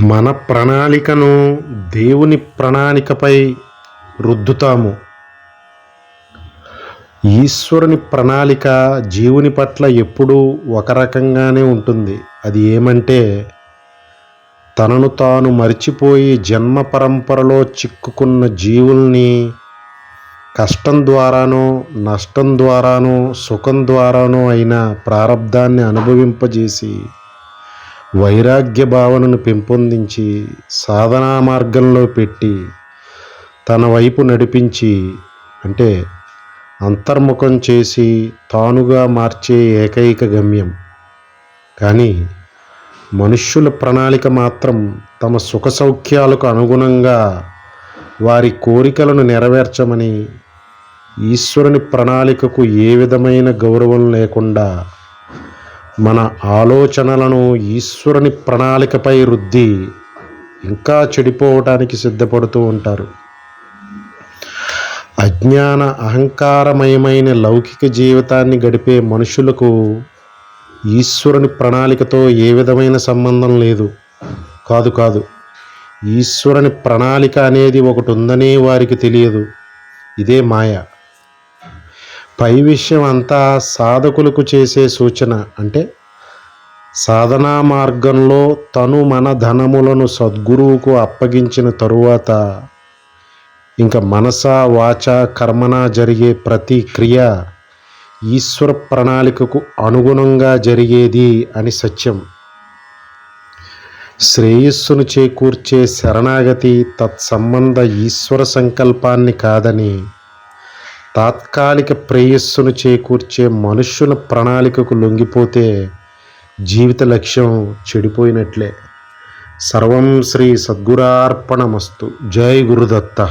మన ప్రణాళికను దేవుని ప్రణాళికపై రుద్దుతాము. ఈశ్వరుని ప్రణాళిక జీవుని పట్ల ఎప్పుడూ ఒక రకంగానే ఉంటుంది. అది ఏమంటే తనను తాను మరిచిపోయి జన్మ పరంపరలో చిక్కుకున్న జీవుల్ని కష్టం ద్వారానో నష్టం ద్వారానో సుఖం ద్వారానో అయిన ప్రారంధాన్ని అనుభవింపజేసి వైరాగ్య భావనను పెంపొందించి సాధనా మార్గంలో పెట్టి తన వైపు నడిపించి అంటే అంతర్ముఖం చేసి తానుగా మార్చే ఏకైక గమ్యం. కానీ మనుష్యుల ప్రణాళిక మాత్రం తమ సుఖ సౌఖ్యాలకు అనుగుణంగా వారి కోరికలను నెరవేర్చమని ఈశ్వరుని ప్రణాళికకు ఏ విధమైన గౌరవం లేకుండా మన ఆలోచనలను ఈశ్వరుని ప్రణాళికపై రుద్ది ఇంకా చెడిపోవటానికి సిద్ధపడుతూ ఉంటారు. అజ్ఞాన అహంకారమయమైన లౌకిక జీవితాన్ని గడిపే మనుషులకు ఈశ్వరుని ప్రణాళికతో ఏ విధమైన సంబంధం లేదు. కాదు కాదు ఈశ్వరుని ప్రణాళిక అనేది ఒకటి ఉందనే వారికి తెలియదు. ఇదే మాయ. పై విషయం అంతా సాధకులకు చేసే సూచన అంటే సాధనా మార్గంలో తను మన ధనములను సద్గురువుకు అప్పగించిన తరువాత ఇంకా మనస వాచ కర్మన జరిగే ప్రతి క్రియ ఈశ్వర ప్రణాళికకు అనుగుణంగా జరిగేది అని సత్యం. శ్రేయస్సును చేకూర్చే శరణాగతి తత్సంబంధ ఈశ్వర సంకల్పాన్ని కాదని తాత్కాలిక ప్రేయస్సును చేకూర్చే మనుష్యుల ప్రణాళికకు లొంగిపోతే జీవిత లక్ష్యం చెడిపోయినట్లే. సర్వం శ్రీ సద్గురార్పణమస్తు. జై గురుదత్త.